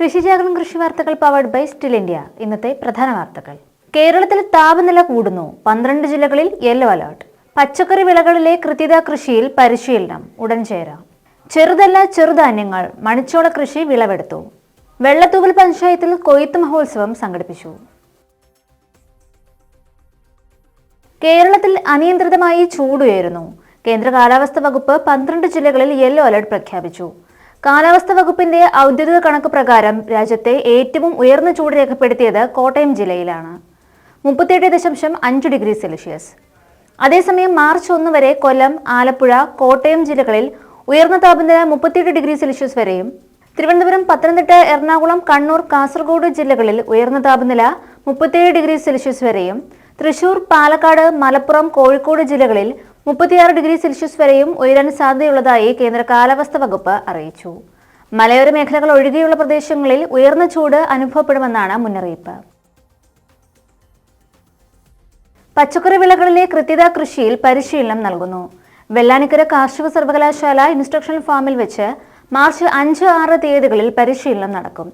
കൃഷിജാഗരണം കൃഷി വാർത്തകൾ powered by still India ഇന്നത്തെ പ്രധാന വാർത്തകൾ. കേരളത്തിൽ താപനില കൂടുന്നു. പന്ത്രണ്ട് ജില്ലകളിൽ യെല്ലോ അലേർട്ട് പച്ചക്കറി വിളകളിലെ കൃത്യത കൃഷിയിൽ പരിശീലനം. ഉടൻ ചേരാം. ചെറുതല്ല ചെറുധാന്യങ്ങൾ. മണിച്ചോള കൃഷി വിളവെടുത്തു. വെള്ളത്തൂവൽ പഞ്ചായത്തിൽ കൊയ്ത്ത് മഹോത്സവം സംഘടിപ്പിച്ചു. കേരളത്തിൽ അനിയന്ത്രിതമായി ചൂടുയരുന്നു കേന്ദ്ര കാലാവസ്ഥ വകുപ്പ് പന്ത്രണ്ട് ജില്ലകളിൽ യെല്ലോ അലർട്ട് പ്രഖ്യാപിച്ചു. കാലാവസ്ഥാ വകുപ്പിന്റെ ഔദ്യോഗിക കണക്ക് പ്രകാരം രാജ്യത്തെ ഏറ്റവും ഉയർന്ന ചൂട് രേഖപ്പെടുത്തിയത് കോട്ടയം ജില്ലയിലാണ്. മുപ്പത്തിയെട്ട് ദശാംശം അഞ്ച് ഡിഗ്രി സെൽഷ്യസ്. അതേസമയം മാർച്ച് ഒന്ന് വരെ കൊല്ലം ആലപ്പുഴ കോട്ടയം ജില്ലകളിൽ ഉയർന്ന താപനില മുപ്പത്തിയെട്ട് ഡിഗ്രി സെൽഷ്യസ് വരെയും തിരുവനന്തപുരം പത്തനംതിട്ട എറണാകുളം കണ്ണൂർ കാസർഗോഡ് ജില്ലകളിൽ ഉയർന്ന താപനില മുപ്പത്തിയേഴ് ഡിഗ്രി സെൽഷ്യസ് വരെയും തൃശൂർ പാലക്കാട് മലപ്പുറം കോഴിക്കോട് ജില്ലകളിൽ മുപ്പത്തിയാറ് ഡിഗ്രി സെൽഷ്യസ് വരെയും ഉയരാൻ സാധ്യതയുള്ളതായി കേന്ദ്ര കാലാവസ്ഥ വകുപ്പ് അറിയിച്ചു. മലയോര മേഖലകൾ ഒഴികെയുള്ള പ്രദേശങ്ങളിൽ ഉയർന്ന ചൂട് അനുഭവപ്പെടുമെന്നാണ് മുന്നറിയിപ്പ്. പച്ചക്കറി വിളകളിലെ കൃത്യത കൃഷിയിൽ പരിശീലനം നൽകുന്നു. വെള്ളാനിക്കര കാർഷിക സർവകലാശാല ഇൻസ്ട്രക്ഷണൽ ഫാമിൽ വെച്ച് മാർച്ച് അഞ്ച് ആറ് തീയതികളിൽ പരിശീലനം നടക്കും.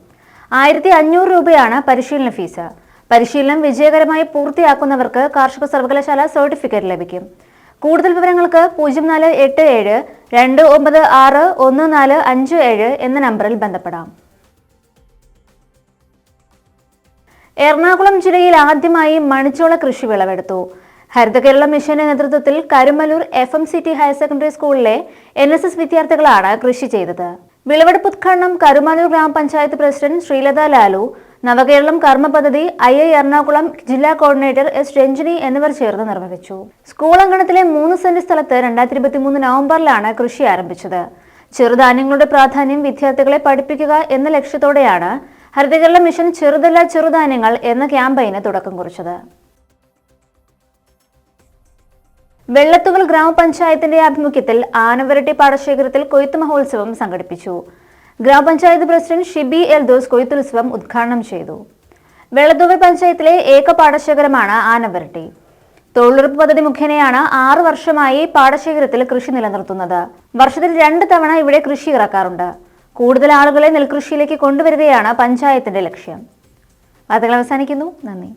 ആയിരത്തി അഞ്ഞൂറ് രൂപയാണ് പരിശീലന ഫീസ്. പരിശീലനം വിജയകരമായി പൂർത്തിയാക്കുന്നവർക്ക് കാർഷിക സർവകലാശാല സർട്ടിഫിക്കറ്റ് ലഭിക്കും. കൂടുതൽ വിവരങ്ങൾക്ക് പൂജ്യം നാല് എട്ട് ഏഴ് രണ്ട് ഒമ്പത് ആറ് ഒന്ന് നാല് അഞ്ച് ഏഴ് എന്ന നമ്പറിൽ ബന്ധപ്പെടാം. എറണാകുളം ജില്ലയിൽ ആദ്യമായി മണിച്ചോള കൃഷി വിളവെടുത്തു. ഹരിത കേരള മിഷന്റെ നേതൃത്വത്തിൽ Karumalloor F M C T higher secondary സ്കൂളിലെ എൻ എസ് എസ് വിദ്യാർത്ഥികളാണ് കൃഷി ചെയ്തത്. വിളവെടുപ്പ് ഉദ്ഘാടനം കരുമലൂർ ഗ്രാമപഞ്ചായത്ത് പ്രസിഡന്റ് ശ്രീലത ലാലു നവകേരളം കർമ്മ പദ്ധതി ഐ ഐ എറണാകുളം ജില്ലാ കോർഡിനേറ്റർ എസ് രഞ്ജിനി എന്നിവർ ചേർന്ന് നിർവഹിച്ചു. സ്കൂൾ അങ്കണത്തിലെ മൂന്ന് സെന്റ് സ്ഥലത്ത് രണ്ടായിരത്തി ഇരുപത്തി മൂന്ന് നവംബറിലാണ് കൃഷി ആരംഭിച്ചത്. ചെറുധാന്യങ്ങളുടെ പ്രാധാന്യം വിദ്യാർത്ഥികളെ പഠിപ്പിക്കുക എന്ന ലക്ഷ്യത്തോടെയാണ് ഹരിതകേരള മിഷൻ ചെറുതല്ല ചെറുധാന്യങ്ങൾ എന്ന ക്യാമ്പയിന് തുടക്കം കുറിച്ചത്. വെള്ളത്തുകൾ ഗ്രാമപഞ്ചായത്തിന്റെ ആഭിമുഖ്യത്തിൽ ആനവരട്ടി പാടശേഖരത്തിൽ കൊയ്ത്ത് മഹോത്സവം സംഘടിപ്പിച്ചു. ഗ്രാമപഞ്ചായത്ത് പ്രസിഡന്റ് ഷിബി എൽ ദോസ് കൊയ്ത്തുത്സവം ഉദ്ഘാടനം ചെയ്തു. വെള്ളത്തുവ പഞ്ചായത്തിലെ ഏക പാടശേഖരമാണ് ആനവരട്ടി. തൊഴിലുറപ്പ് പദ്ധതി മുഖേനയാണ് ആറു വർഷമായി പാടശേഖരത്തിൽ കൃഷി നിലനിർത്തുന്നത്. വർഷത്തിൽ രണ്ട് തവണ ഇവിടെ കൃഷി ഇറക്കാറുണ്ട്. കൂടുതൽ ആളുകളെ നെൽകൃഷിയിലേക്ക് കൊണ്ടുവരികയാണ് പഞ്ചായത്തിന്റെ ലക്ഷ്യം. വാർത്തകൾ അവസാനിക്കുന്നു. നന്ദി.